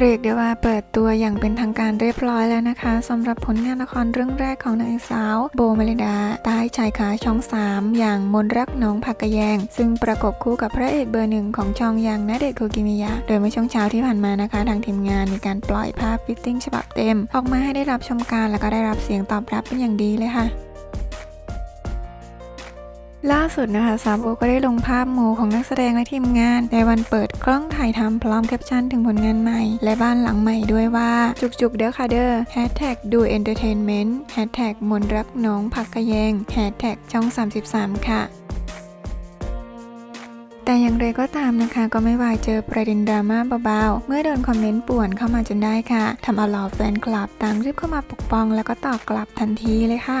เรียกได้ว่าเปิดตัวอย่างเป็นทางการเรียบร้อยแล้วนะคะสำหรับผลงานละครเรื่องแรกของนางเอกสาว โบเมลิดาใต้ชายคาช่อง 3 อย่างมนรักน้องผักกะแยง ซึ่งประกบคู่กับพระเอกเบอร์หนึ่งของช่องอย่างณเดชโคกิมิยะ โดยเมื่อช่วงเช้าที่ผ่านมานะคะ ทางทีมงานมีการปล่อยภาพฟิตติ้งฉบับเต็ม ออกมาให้ได้รับชมกันแล้วก็ได้รับเสียงตอบรับเป็นอย่างดีเลยค่ะ ล่าสุดนะคะสาวโบก็ได้ลงภาพหมู่ของนักแสดงและทีมงาน ในวันเปิดกล้องถ่ายทำพร้อมแคปชั่นถึงผลงานใหม่ และบ้านหลังใหม่ด้วยว่าจุกๆเด้อค่ะเด้อแฮชแท็กดูเอนเตอร์เทนเมนต์แฮชแท็กมนรักน้องผักกะแยงแฮชแท็กช่อง 33 ค่ะแต่อย่างไรก็ตามนะคะก็ไม่วายเจอประเด็นดราม่าเบาๆ เมื่อโดนคอมเมนต์ป่วนเข้ามาจนได้ค่ะทำเอาเหล่าแฟนคลับต่างรีบเข้ามาปกป้อง แล้วก็ตอบกลับทันทีเลยค่ะ